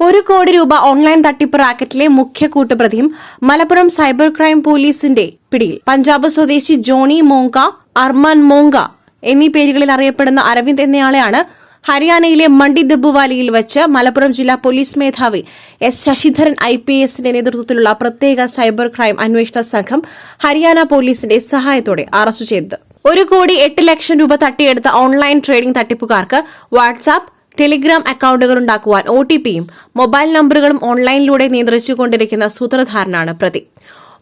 ഒരു കോടി രൂപ ഓൺലൈൻ തട്ടിപ്പ് റാക്കറ്റിലെ മുഖ്യ കൂട്ടുപ്രതിയും മലപ്പുറം സൈബർ ക്രൈം പോലീസിന്റെ പിടിയിൽ. പഞ്ചാബ് സ്വദേശി ജോണി മോങ്ക അർമാൻ മോങ്ക എന്നീ പേരുകളിൽ അറിയപ്പെടുന്ന അരവിന്ദ് എന്നയാളെയാണ് ഹരിയാനയിലെ മണ്ഡി ദബുവാലിയിൽ വെച്ച് മലപ്പുറം ജില്ലാ പോലീസ് മേധാവി എസ് ശശിധരൻ ഐ പി എസിന്റെ നേതൃത്വത്തിലുള്ള പ്രത്യേക സൈബർ ക്രൈം അന്വേഷണ സംഘം ഹരിയാന പോലീസിന്റെ സഹായത്തോടെ അറസ്റ്റ് ചെയ്തത്. ഒരു കോടി എട്ട് ലക്ഷം രൂപ തട്ടിയെടുത്ത ഓൺലൈൻ ട്രേഡിംഗ് തട്ടിപ്പുകാർക്ക് വാട്സാപ്പ് ടെലിഗ്രാം അക്കൗണ്ടുകൾ ഉണ്ടാക്കുവാൻ ഒ ടി പിയും മൊബൈൽ നമ്പറുകളും ഓൺലൈനിലൂടെ നിയന്ത്രിച്ചുകൊണ്ടിരിക്കുന്ന സൂത്രധാരനാണ് പ്രതി.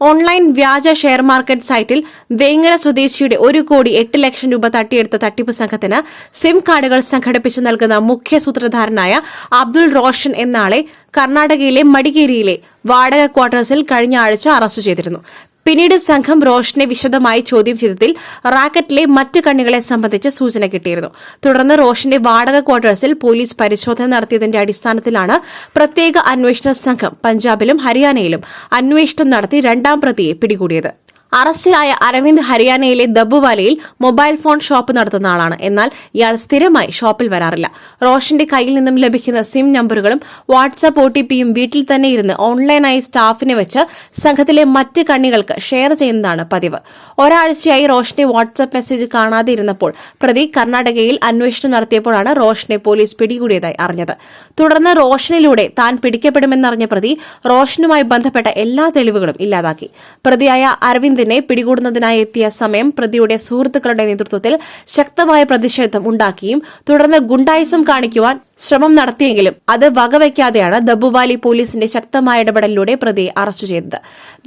ഓൺലൈൻ വ്യാജ ഷെയർ മാർക്കറ്റ് സൈറ്റിൽ വേങ്ങര സ്വദേശിയുടെ ഒരു കോടി എട്ട് ലക്ഷം രൂപ തട്ടിയെടുത്ത തട്ടിപ്പ് സംഘത്തിന് സിം കാർഡുകൾ സംഘടിപ്പിച്ചു നൽകുന്ന മുഖ്യ സൂത്രധാരനായ അബ്ദുൾ റോഷൻ എന്നാളെ കർണാടകയിലെ മടികേരിയിലെ വാടക ക്വാർട്ടേഴ്സിൽ കഴിഞ്ഞ ആഴ്ച അറസ്റ്റ് ചെയ്തിരുന്നു. പിന്നീട് സംഘം റോഷനെ വിശദമായി ചോദ്യം ചെയ്തതിൽ റാക്കറ്റിലെ മറ്റ് കണ്ണികളെ സംബന്ധിച്ച് സൂചന കിട്ടിയിരുന്നു. തുടർന്ന് റോഷന്റെ വാടക ക്വാർട്ടേഴ്സിൽ പോലീസ് പരിശോധന നടത്തിയതിന്റെ അടിസ്ഥാനത്തിലാണ് പ്രത്യേക അന്വേഷണ സംഘം പഞ്ചാബിലും ഹരിയാനയിലും അന്വേഷണം നടത്തി രണ്ടാം പ്രതിയെ പിടികൂടിയത്. അറസ്റ്റിലായ അരവിന്ദ് ഹരിയാനയിലെ ദബുവാലയിൽ മൊബൈൽ ഫോൺ ഷോപ്പ് നടത്തുന്ന ആളാണ്. എന്നാൽ ഇയാൾ സ്ഥിരമായി ഷോപ്പിൽ വരാറില്ല. റോഷന്റെ കയ്യിൽ നിന്നും ലഭിക്കുന്ന സിം നമ്പറുകളും വാട്സാപ്പ് ഒ ടി പിയും വീട്ടിൽ തന്നെ ഇരുന്ന് ഓൺലൈനായി സ്റ്റാഫിനെ വെച്ച് സംഘത്തിലെ മറ്റ് കണ്ണികൾക്ക് ഷെയർ ചെയ്യുന്നതാണ് പതിവ്. ഒരാഴ്ചയായി റോഷന്റെ വാട്സാപ്പ് മെസ്സേജ് കാണാതെ ഇരുന്നപ്പോൾ പ്രതി കർണാടകയിൽ അന്വേഷണം നടത്തിയപ്പോഴാണ് റോഷനെ പോലീസ് പിടികൂടിയതായി അറിഞ്ഞത്. തുടർന്ന് റോഷനിലൂടെ താൻ പിടിക്കപ്പെടുമെന്നറിഞ്ഞ പ്രതി റോഷനുമായി ബന്ധപ്പെട്ട എല്ലാ തെളിവുകളും ഇല്ലാതാക്കി. പ്രതിയായ അരവിന്ദ് അരവിന്ദിനെ പിടികൂടുന്നതിനായി എത്തിയ സമയം പ്രതിയുടെ സുഹൃത്തുക്കളുടെ നേതൃത്വത്തിൽ ശക്തമായ പ്രതിഷേധം ഉണ്ടാക്കിയും തുടർന്ന് ഗുണ്ടായിസം കാണിക്കുവാൻ ശ്രമം നടത്തിയെങ്കിലും അത് വകവയ്ക്കാതെയാണ് ദബുവാലി പോലീസിന്റെ ശക്തമായ ഇടപെടലിലൂടെ പ്രതിയെ അറസ്റ്റ് ചെയ്തത്.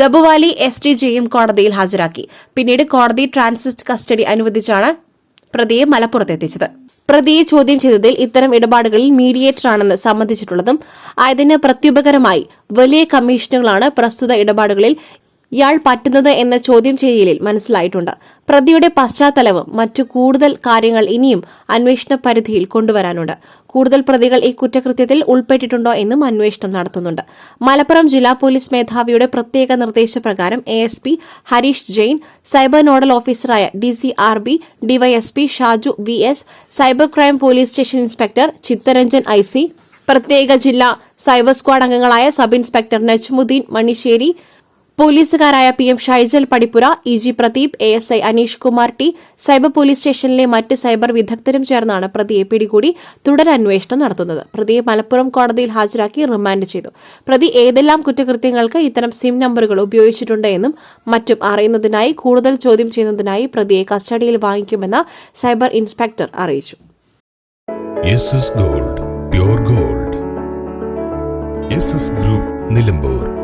ദബുവാലി എസ് ടി ജെയും കോടതിയിൽ ഹാജരാക്കി. പിന്നീട് കോടതി ട്രാൻസിസ്റ്റ് കസ്റ്റഡി അനുവദിച്ചാണ് പ്രതിയെ മലപ്പുറത്തെത്തിച്ചത്. പ്രതിയെ ചോദ്യം ചെയ്തതിൽ ഇത്തരം ഇടപാടുകളിൽ മീഡിയേറ്ററാണെന്ന് സമ്മതിച്ചിട്ടുള്ളതും അതിന് പ്രത്യുപകരമായി വലിയ കമ്മീഷനുകളാണ് പ്രസ്തുത ഇടപാടുകളിൽ ഇയാൾ പറ്റുന്നത് എന്ന ചോദ്യം ചെയ്യലിൽ മനസ്സിലായിട്ടുണ്ട്. പ്രതിയുടെ പശ്ചാത്തലവും മറ്റു കൂടുതൽ കാര്യങ്ങൾ ഇനിയും അന്വേഷണ പരിധിയിൽ കൊണ്ടുവരാനുണ്ട്. കൂടുതൽ പ്രതികൾ ഈ കുറ്റകൃത്യത്തിൽ ഉൾപ്പെട്ടിട്ടുണ്ടോ എന്നും അന്വേഷണം നടത്തുന്നുണ്ട്. മലപ്പുറം ജില്ലാ പോലീസ് മേധാവിയുടെ പ്രത്യേക നിർദ്ദേശപ്രകാരം A S P Harish Jain cyber nodal ഓഫീസറായ D C R B DYSP Shaju V S cyber crime police station inspector Chittaranjan I C പ്രത്യേക ജില്ലാ സൈബർ സ്ക്വാഡ് അംഗങ്ങളായ sub inspector Najmudheen Manissery പോലീസുകാരായ P M Shaijal Padippura E G Pradeep A S I Aneesh Kumar T cyber police സ്റ്റേഷനിലെ മറ്റ് cyber വിദഗ്ധരും ചേർന്നാണ് പ്രതിയെ പിടികൂടി തുടരന്വേഷണം നടത്തുന്നത്. പ്രതിയെ മലപ്പുറം കോടതിയിൽ ഹാജരാക്കി റിമാൻഡ് ചെയ്തു. പ്രതി ഏതെല്ലാം കുറ്റകൃത്യങ്ങൾക്ക് ഇത്തരം സിം നമ്പറുകൾ ഉപയോഗിച്ചിട്ടുണ്ട് എന്നും മറ്റും അറിയുന്നതിനായി കൂടുതൽ ചോദ്യം ചെയ്യുന്നതിനായി പ്രതിയെ കസ്റ്റഡിയിൽ വാങ്ങിക്കുമെന്ന് സൈബർ ഇൻസ്പെക്ടർ അറിയിച്ചു. Gold gold. ഗ്രൂപ്പ് നിലമ്പൂർ.